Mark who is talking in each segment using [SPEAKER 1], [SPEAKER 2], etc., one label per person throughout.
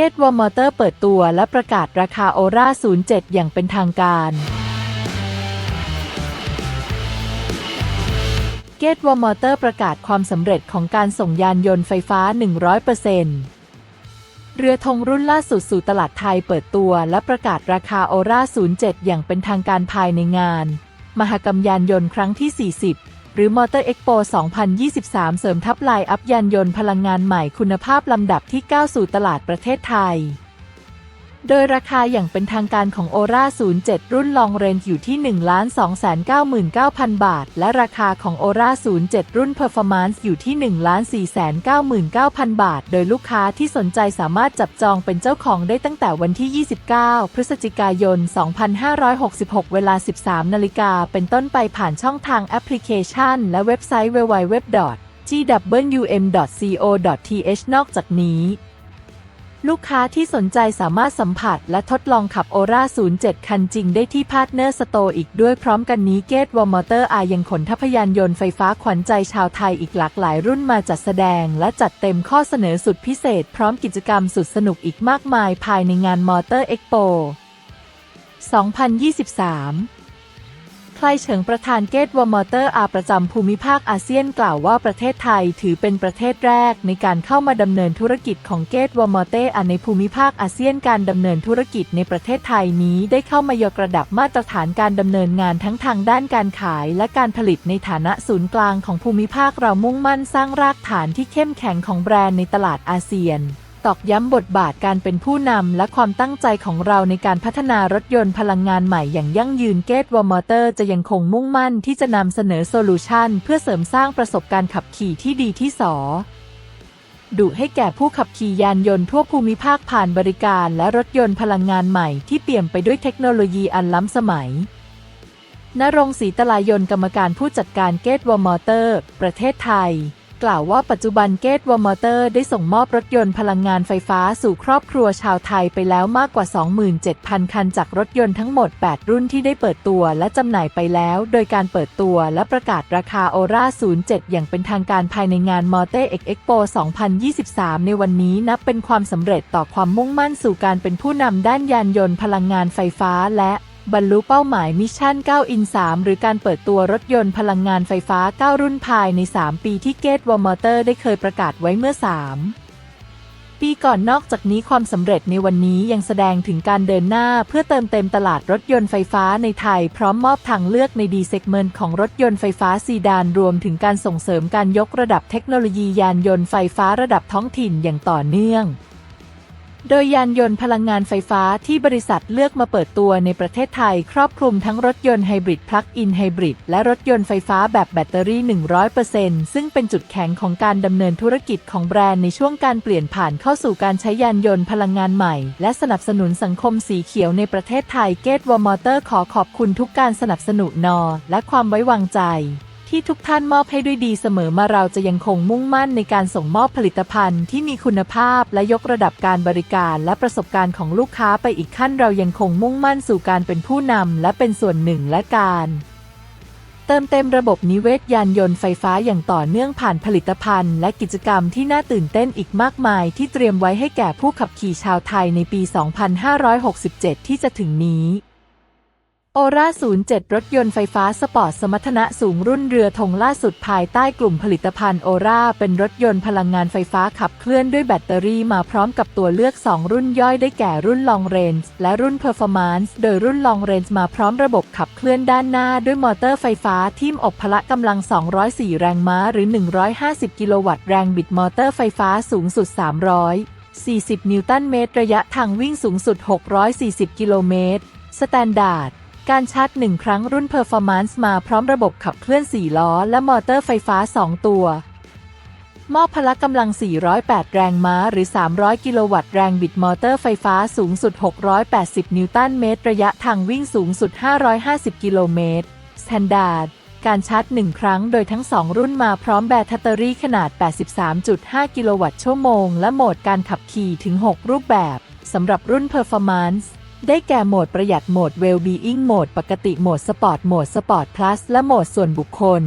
[SPEAKER 1] เกตวอร์มอเตอร์เปิดตัวและประกาศราคาโอรา07 อย่างเป็นทางการเกตวอร์มอเตอร์ประกาศความสำเร็จของการส่งยานยนต์ไฟฟ้า 100%เรือธงรุ่นล่าสุดสู่ตลาดไทยเปิดตัวและประกาศราคาโอรา07 อย่างเป็นทางการภายในงาน มหกรรมยานยนต์ครั้งที่ 40 หรือ Motor Expo 2023 เสริมทับไลน์อัพยานยนต์พลังงานใหม่คุณภาพลำดับที่ 9 สู่ตลาดประเทศไทย โดยราคาอย่างเป็นทางการของ Ora 07 รุ่น Long Range อยู่ที่ 1,299,000 บาท และราคาของ Ora 07 รุ่น Performance อยู่ที่ 1,499,000 บาท โดยลูกค้าที่สนใจสามารถจับจองเป็นเจ้าของได้ตั้งแต่วันที่ 29 พฤศจิกายน 2566 เวลา 13 นาฬิกา เป็นต้นไปผ่านช่องทางแอปพลิเคชัน และเว็บไซต์ www.gwm.co.th นอกจากนี้ ลูกค้าที่สนใจสามารถสัมผัสและทดลองขับ Ora 07 คันจริงได้ที่พาร์ทเนอร์สโตร์อีกด้วยพร้อมกันนี้เกตวอร์มอเตอร์อายังขนทัพยานยนต์ไฟฟ้าขวัญใจชาวไทยอีกหลากหลายรุ่นมาจัดแสดง และจัดเต็มข้อเสนอสุดพิเศษ พร้อมกิจกรรมสุดสนุกอีกมากมายภายในงานมอเตอร์เอ็กโป2023 ใครเฉิงประธานเกตวอร์มอเตอร์อาประจำภูมิภาคอาเซียนกล่าวว่าประเทศไทยถือเป็นประเทศแรกในการเข้ามาดำเนินธุรกิจของเกตวอร์มอเตอร์ในภูมิภาคอาเซียนการดำเนินธุรกิจในประเทศไทยนี้ได้เข้ามายกระดับมาตรฐานการดำเนินงานทั้งทางด้านการขายและการผลิตในฐานะศูนย์กลางของภูมิภาคเรามุ่งมั่นสร้างรากฐานที่เข้มแข็งของแบรนด์ในตลาดอาเซียน ตอกย้ำบทบาทการเป็นผู้นำและความตั้งใจของเราในการพัฒนารถยนต์พลังงานใหม่อย่างยั่งยืนเกตวอร์มอเตอร์จะยังคงมุ่งมั่นที่จะนำเสนอโซลูชันเพื่อเสริมสร้างประสบการณ์ขับขี่ที่ดีที่สอดุให้แก่ผู้ขับขี่ยานยนต์ทั่วภูมิภาคผ่านบริการและรถยนต์พลังงานใหม่ที่เปี่ยมไปด้วยเทคโนโลยีอันล้ำสมัยนรงศรีตลายนกรรมการผู้จัดการเกตวอร์มอเตอร์ ประเทศไทย กล่าวว่าปัจจุบันเกตวอร์มอเตอร์ได้ส่งมอบรถยนต์พลังงานไฟฟ้าสู่ครอบครัวชาวไทยไปแล้วมากกว่า 27,000 คันจากรถยนต์ทั้งหมด 8 รุ่นที่ได้เปิดตัวและจำหน่ายไปแล้ว โดยการเปิดตัวและประกาศราคาโอรา07 อย่างเป็นทางการภายในงานมอเตอร์เอ็กเอ็กโป2023 ในวันนี้นับเป็นความสำเร็จต่อความมุ่งมั่นสู่การเป็นผู้นำด้านยานยนต์พลังงานไฟฟ้าและ บรรลุเป้าหมายมิชชั่น 9 อิน 3 หรือการเปิดตัวรถยนต์พลังงานไฟฟ้า 9 รุ่นภายใน 3 ปีที่เกตวอร์มอเตอร์ได้เคยประกาศไว้เมื่อ 3 ปีก่อนนอกจากนี้ความสำเร็จในวันนี้ยังแสดงถึงการเดินหน้าเพื่อเติมเต็มตลาดรถยนต์ไฟฟ้าในไทย พร้อมมอบทางเลือกในดีเซกเมนต์ของรถยนต์ไฟฟ้าซีดานรวมถึงการส่งเสริมการยกระดับเทคโนโลยียานยนต์ไฟฟ้าระดับท้องถิ่นอย่างต่อเนื่อง โดยยานยนต์พลังงานไฟฟ้าที่บริษัทเลือกมาเปิดตัวในประเทศไทย ครอบคลุมทั้งรถยนต์ไฮบริดพลักอินไฮบริดและรถยนต์ไฟฟ้าแบบแบตเตอรี่ 100%ซึ่งเป็นจุดแข็งของการดำเนินธุรกิจของแบรนด์ในช่วงการเปลี่ยนผ่านเข้าสู่การใช้ยานยนต์พลังงานใหม่ และสนับสนุนสังคมสีเขียวในประเทศไทยเกตวอร์มอเตอร์ขอขอบคุณทุกการสนับสนุนนอ และความไว้วางใจ ที่ทุกท่านมอบให้ด้วยดีเสมอมาเราจะยังคงมุ่งมั่นในการส่งมอบผลิตภัณฑ์ที่มีคุณภาพและยกระดับการบริการและประสบการณ์ของลูกค้าไปอีกขั้นเรายังคงมุ่งมั่นสู่การเป็นผู้นำและเป็นส่วนหนึ่งและการเติมเต็มระบบนิเวศยานยนต์ไฟฟ้าอย่างต่อเนื่องผ่านผลิตภัณฑ์ และกิจกรรมที่น่าตื่นเต้นอีกมากมาย ที่เตรียมไว้ให้แก่ผู้ขับขี่ชาวไทยในปี 2567 ที่จะถึงนี้ โอรา07 รถยนต์ไฟฟ้าสปอร์ตสมรรถนะสูงรุ่นเรือธงล่าสุดภายใต้กลุ่มผลิตภัณฑ์โอราเป็นรถยนต์พลังงานไฟฟ้าขับเคลื่อนด้วยแบตเตอรี่มาพร้อมกับตัวเลือก 2 รุ่นย่อยได้แก่รุ่น Long Range และรุ่น Performance โดยรุ่น Long Range มาพร้อมระบบขับเคลื่อนด้านหน้าด้วยมอเตอร์ไฟฟ้าทิ่มอบพละกำลัง 204 แรงม้าหรือ 150 กิโลวัตต์แรงบิดมอเตอร์ไฟฟ้าสูงสุด 300 40 นิวตันเมตร ระยะทางวิ่งสูงสุด 640 กิโลเมตร สแตนดาร์ด การชาร์จ 1 ครั้งรุ่น Performance มาพร้อมระบบขับเคลื่อน 4 ล้อ และมอเตอร์ไฟฟ้า 2 ตัว มอบพละกำลัง 408 แรงม้าหรือ 300 กิโลวัตต์แรงบิดมอเตอร์ไฟฟ้าสูงสุด 680 นิวตันเมตร ระยะทางวิ่งสูงสุด 550 กิโลเมตร Standard การชาร์จ 1 ครั้งโดยทั้ง 2 รุ่นมาพร้อมแบตเตอรี่ขนาด 83.5 กิโลวัตต์ชั่วโมง และโหมดการขับขี่ถึง 6 รูปแบบสำหรับรุ่น Performance ได้แก่โหมดประหยัดโหมด Well-being โหมดปกติโหมดสปอร์ตโหมดสปอร์ต plus และโหมดส่วนบุคคล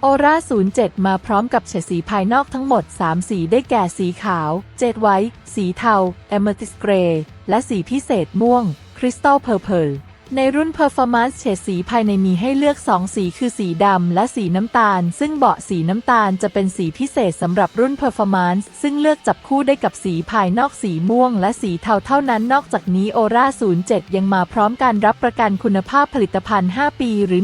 [SPEAKER 1] โอรา07 มาพร้อมกับเฉดสีภายนอกทั้งหมด 3 สีได้แก่สีขาว เจ็ดไว้สีเทา Amethyst Gray และสีพิเศษม่วง Crystal Purple ในรุ่น Performance เฉดสีภายในมีให้เลือก 2 สีคือสีดำและสีน้ำตาล ซึ่งเบาะสีน้ำตาลจะเป็นสีพิเศษสำหรับรุ่น Performance ซึ่งเลือกจับคู่ได้กับสีภายนอกสีม่วง และสีเทาเท่านั้นนอกจากนี้ Aura 07 ยังมาพร้อมการรับประกันคุณภาพผลิตภัณฑ์ 5 ปีหรือ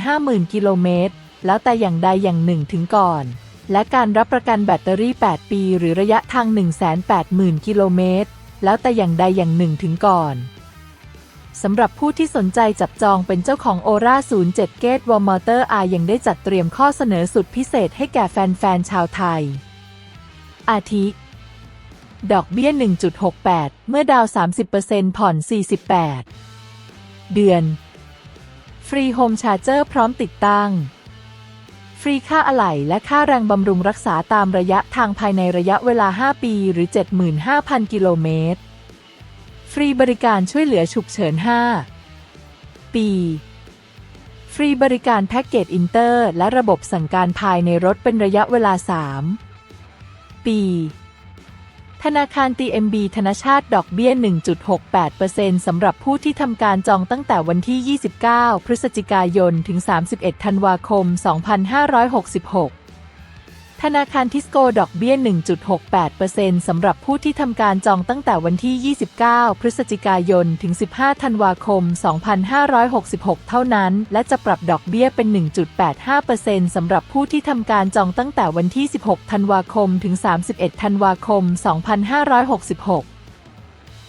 [SPEAKER 1] 150,000 กิโลเมตร แล้วแต่อย่างใดอย่างหนึ่งถึงก่อน และการรับประกันแบตเตอรี่ 8 ปี หรือระยะทาง 180,000 กิโลเมตร แล้วแต่อย่างใดอย่างหนึ่งถึงก่อน สำหรับผู้ที่สนใจจับจองเป็นเจ้าของ Aura 07 Gate Wall Motor R ยังได้จัดเตรียมข้อเสนอสุดพิเศษให้แก่แฟนๆ ชาวไทย อาทิ ดอกเบี้ย 1.68 เมื่อดาวน์30%ผ่อน 48 เดือน ฟรีโฮมชาร์เจอร์พร้อมติดตั้ง ฟรีค่าอะไหล่และค่าแรงบำรุงรักษาตามระยะทางภายในระยะเวลา 5 ปีหรือ 75,000 กิโลเมตร ฟรีบริการช่วยเหลือฉุกเฉิน 5 ปี ฟรีบริการแพ็กเกจอินเตอร์และระบบสั่งการภายในรถเป็นระยะเวลา 3 ปี ธนาคาร TMB ธนชาติดอกเบี้ย 1.68%สำหรับผู้ที่ทำการจองตั้งแต่วันที่ 29 พฤศจิกายน ถึง 31 ธันวาคม 2566 ธนาคารทิสโกดอกเบี้ย 1.68%สำหรับผู้ที่ทำการจองตั้งแต่วันที่ 29 พฤศจิกายน ถึง 15 ธันวาคม 2566 เท่านั้น และจะปรับดอกเบี้ยเป็น 1.85%สำหรับผู้ที่ทำการจองตั้งแต่วันที่ 16 ธันวาคม ถึง 31 ธันวาคม 2566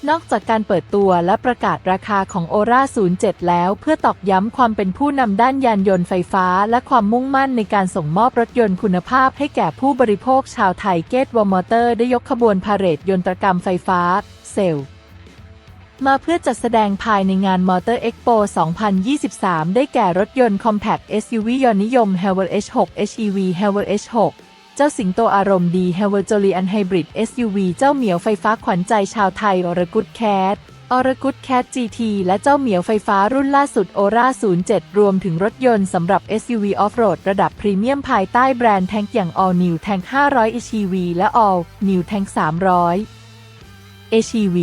[SPEAKER 1] นอกจากการเปิดตัวและประกาศราคาของ Aura 07 แล้ว เพื่อตอกย้ำความเป็นผู้นำด้านยานยนต์ไฟฟ้า และความมุ่งมั่นในการส่งมอบรถยนต์คุณภาพให้แก่ผู้บริโภคชาวไทยเกตวอมอเตอร์ได้ยกขบวนพาเหรดยนตรกรรมไฟฟ้า เซลล์มาเพื่อจัดแสดงภายในงาน Motor Expo 2023 ได้แก่รถยนต์ Compact SUV ยอดนิยม h a v e l H6 HEV h a v e l H6 จ้าสิงโตอารมณ์ดี h a v e l j o l i a n Hybrid SUV เจ้าเหมียวไฟฟ้าขวัญใจชาวไทยอรกุดแคทอรกุดแคท GT และเจ้าเหมียวไฟฟ้ารุ่นล่าสุด Ora 07 รวมถึงรถยนต์สำหรับ SUV Off-road ระดับพรีเมียมภายใต้แบรนด์แทงอย่าง All New Tank 500 HEV และ All New Tank 300 HEV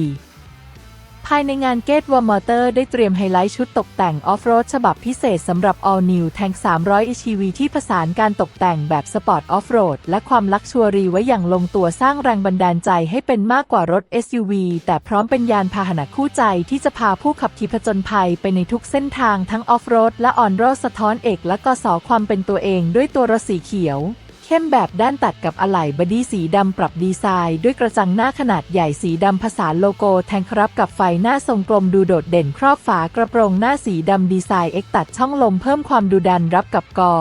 [SPEAKER 1] ภายในงานเกตวอร์มอเตอร์ได้เตรียมไฮไลท์ชุดตกแต่งออฟโรดฉบับพิเศษสำหรับ All New Tank 300 HEV ที่ผสานการตกแต่งแบบสปอร์ตออฟโรดและความลักชัวรีไว้อย่างลงตัวสร้างแรงบันดาลใจให้เป็นมากกว่ารถ SUV แต่พร้อมเป็นยานพาหนะคู่ใจที่จะพาผู้ขับขี่ผจญภัยไปในทุกเส้นทางทั้งออฟโรดและออนโรดสะท้อนเอกและกสความเป็นตัวเองด้วยตัวรถสีเขียว เข้มแบบด้านตัดกับอะไหล่บอดี้สีดำปรับดีไซน์ ด้วยกระจังหน้าขนาดใหญ่สีดำผสานโลโก้แทงครับกับไฟหน้าทรงกลมดูโดดเด่นครอบฝากระโปรงหน้าสีดำดีไซน์เอ็กตัดช่องลมเพิ่มความดูดันรับกับกอ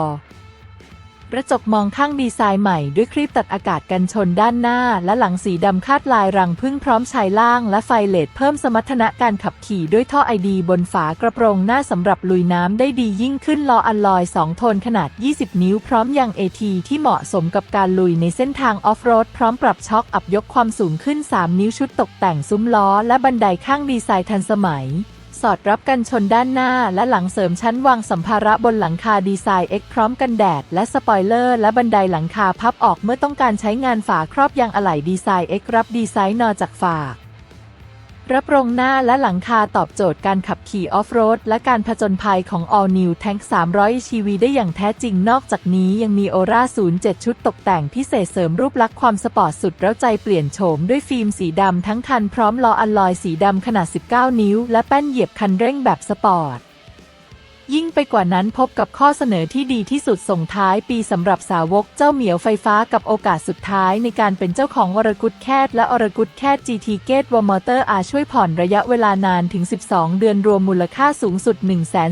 [SPEAKER 1] ระจกมองข้างดีไซน์ใหม่ด้วยครีบตัดอากาศกันชนด้านหน้า และหลังสีดำคาดลายรังพึ่งพร้อมชายล่างและไฟเลดเพิ่มสมรรถนะการขับขี่ด้วยท่อไอดีบนฝากระโปรงหน้าสำหรับลุยน้ำได้ดียิ่งขึ้นล้ออัลลอย 2 โทนขนาด 20 นิ้วพร้อมยาง AT ที่เหมาะสมกับการลุยในเส้นทางออฟโรดพร้อมปรับช็อคอัพยกความสูงขึ้น 3 นิ้วชุดตกแต่งซุ้มล้อและบันไดข้างดีไซน์ทันสมัย อดรับกันชนด้านหน้าและหลังเสริมชั้นวางสัมภาระบนหลังคาดีไซน์ X พร้อมกันแดด และสปอยเลอร์ และบันไดหลังคาพับออกเมื่อต้องการใช้งานฝาครอบยางอะไหล่ดีไซน์ X รับดีไซน์นอจากฝา รับรองหน้าและหลังคาตอบโจทย์การขับขี่ออฟโรดและการผจญภัยของ All New Tank 300 ชีวีได้อย่างแท้จริงนอกจากนี้ยังมี Aura 07 ชุดตกแต่งพิเศษเสริมรูปลักษณ์ความสปอร์ตสุดเร้าใจเปลี่ยนโฉมด้วยฟิล์มสีดำทั้งคันพร้อมล้ออัลลอยสีดำขนาด 19 นิ้ว และแป้นเหยียบคันเร่งแบบสปอร์ต ยิ่งไปกว่านั้นพบกับข้อเสนอที่ดีที่สุดส่งท้ายปีสำหรับสาวกเจ้าเหมียวไฟฟ้ากับโอกาสสุดท้ายในการเป็นเจ้าของวรกุฎแคทและอรกุฎแคท GT Gate w a r Motor อาช่วยผ่อนระยะเวลานานถึง 12 เดือนรวมมูลค่าสูงสุด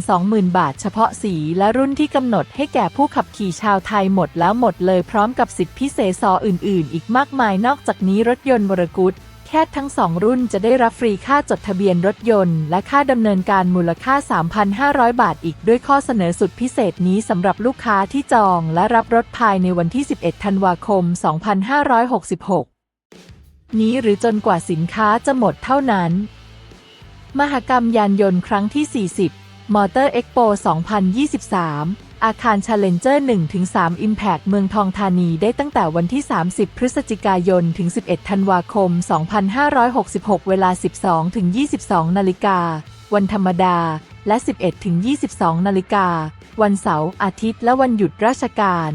[SPEAKER 1] 120,000 บาท เฉพาะสีและรุ่นที่กำหนดให้แก่ผู้ขับขี่ชาวไทยหมดแล้วหมดเลยพร้อมกับสิทธิพิเศษซออื่น ๆ อีกมากมายนอกจากนี้รถยนต์วรกุฎ แค่ทั้งสองรุ่นจะได้รับฟรีค่าจดทะเบียนรถยนต์ และค่าดำเนินการมูลค่า 3,500 บาทอีกด้วยข้อเสนอสุดพิเศษนี้สำหรับลูกค้าที่จองและรับรถภายในวันที่ 11 ธันวาคม 2566 นี้หรือจนกว่าสินค้าจะหมดเท่านั้น มหกรรมยานยนต์ครั้งที่ 40 Motor Expo 2023 อาคาร Challenger 1-3 Impact เมืองทองธานีได้ตั้งแต่วันที่ 30 พฤศจิกายน ถึง 11 ธันวาคม 2566 เวลา 12-22 นาฬิกา วันธรรมดา และ 11-22 นาฬิกา วันเสาร์ อาทิตย์ และวันหยุดราชการ